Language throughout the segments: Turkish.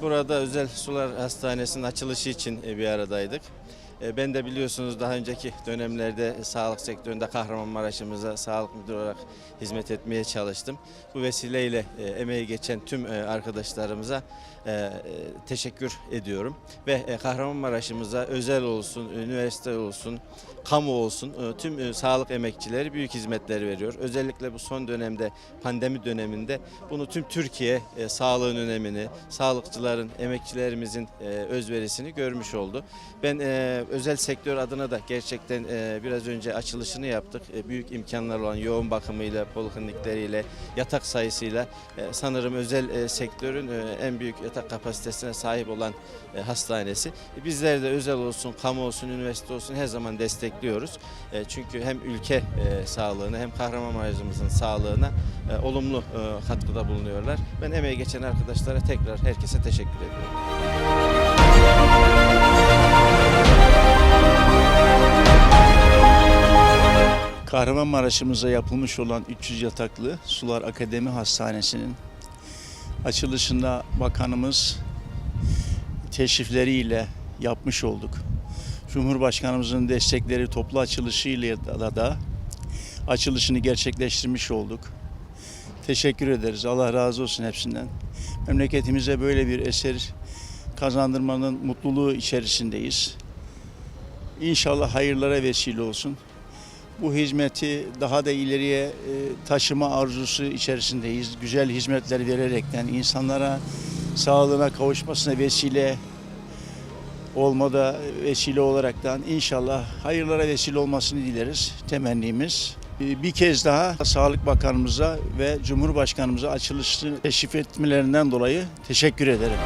burada Özel Sular Hastanesi'nin açılışı için e, bir aradaydık. E, Ben de biliyorsunuz daha önceki dönemlerde sağlık sektöründe Kahramanmaraş'ımıza sağlık müdürü olarak hizmet etmeye çalıştım. Bu vesileyle e, emeği geçen tüm e, arkadaşlarımıza teşekkür ediyorum. Ve Kahramanmaraş'ımıza özel olsun, üniversite olsun, kamu olsun tüm sağlık emekçileri büyük hizmetler veriyor. Özellikle bu son dönemde pandemi döneminde bunu tüm Türkiye sağlığın önemini, sağlıkçıların, emekçilerimizin özverisini görmüş oldu. Ben özel sektör adına da gerçekten e, biraz önce açılışını yaptık. E, büyük imkanlar olan yoğun bakımıyla, poliklinikleriyle, yatak sayısıyla e, sanırım özel e, sektörün e, en büyük yatak kapasitesine sahip olan e, hastanesi. E, Bizler de özel olsun, kamu olsun, üniversite olsun her zaman destekliyoruz. E, Çünkü hem ülke e, sağlığına hem Kahramanmaraş'ımızın sağlığına e, olumlu e, katkıda bulunuyorlar. Ben emeği geçen arkadaşlara tekrar herkese teşekkür ediyorum. Kahramanmaraş'ımıza yapılmış olan 300 yataklı Sular Akademi Hastanesi'nin açılışında bakanımız teşrifleriyle yapmış olduk. Cumhurbaşkanımızın destekleri toplu açılışıyla da, da açılışını gerçekleştirmiş olduk. Teşekkür ederiz. Allah razı olsun hepsinden. Memleketimize böyle bir eser kazandırmanın mutluluğu içerisindeyiz. İnşallah hayırlara vesile olsun bu hizmeti daha da ileriye e, taşıma arzusu içerisindeyiz. Güzel hizmetler vererekten insanlara sağlığına kavuşmasına vesile olmada vesile olaraktan inşallah hayırlara vesile olmasını dileriz temennimiz. E, Bir kez daha Sağlık Bakanımıza ve Cumhurbaşkanımıza açılışını teşrif etmelerinden dolayı teşekkür ederim.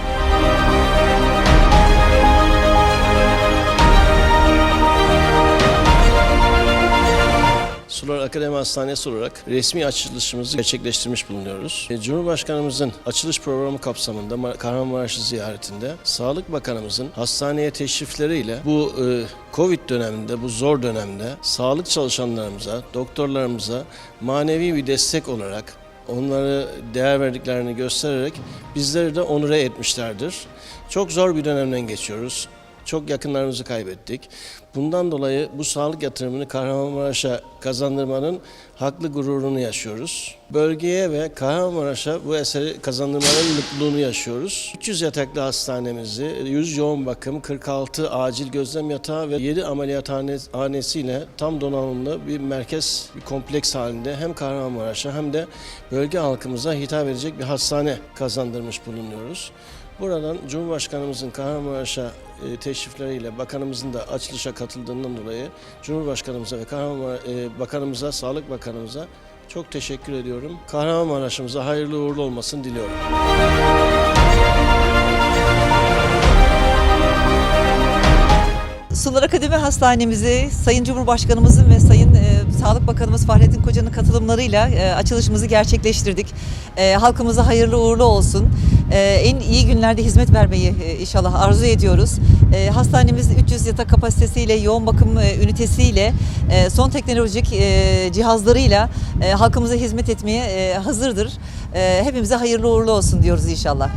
Sular Akademi Hastanesi olarak resmi açılışımızı gerçekleştirmiş bulunuyoruz. E, Cumhurbaşkanımızın açılış programı kapsamında Ma- Kahramanmaraş'ı ziyaretinde Sağlık Bakanımızın hastaneye teşrifleriyle bu e, Covid döneminde, bu zor dönemde sağlık çalışanlarımıza, doktorlarımıza manevi bir destek olarak onları değer verdiklerini göstererek bizleri de onure etmişlerdir. Çok zor bir dönemden geçiyoruz. Çok yakınlarımızı kaybettik. Bundan dolayı bu sağlık yatırımını Kahramanmaraş'a kazandırmanın haklı gururunu yaşıyoruz. Bölgeye ve Kahramanmaraş'a bu eseri kazandırmanın mutluluğunu yaşıyoruz. 300 yataklı hastanemizi, 100 yoğun bakım, 46 acil gözlem yatağı ve 7 ameliyathanesiyle tam donanımlı bir merkez, bir kompleks halinde hem Kahramanmaraş'a hem de bölge halkımıza hitap edecek bir hastane kazandırmış bulunuyoruz. Buradan Cumhurbaşkanımızın Kahramanmaraş'a e, teşrifleriyle bakanımızın da açılışa katıldığından dolayı Cumhurbaşkanımıza ve Kahramanmaraş, e, bakanımıza, Sağlık Bakanımıza çok teşekkür ediyorum. Kahramanmaraş'ımıza hayırlı uğurlu olmasını diliyorum. Sular Akademi Hastanemizi Sayın Cumhurbaşkanımızın ve Sayın e, Sağlık Bakanımız Fahrettin Koca'nın katılımlarıyla e, açılışımızı gerçekleştirdik. E, halkımıza hayırlı uğurlu olsun. E, en iyi günlerde hizmet vermeyi e, inşallah arzu ediyoruz. E, hastanemiz 300 yatak kapasitesiyle, yoğun bakım e, ünitesiyle, e, son teknolojik cihazlarıyla halkımıza hizmet etmeye hazırdır. Hepimize hayırlı uğurlu olsun diyoruz inşallah.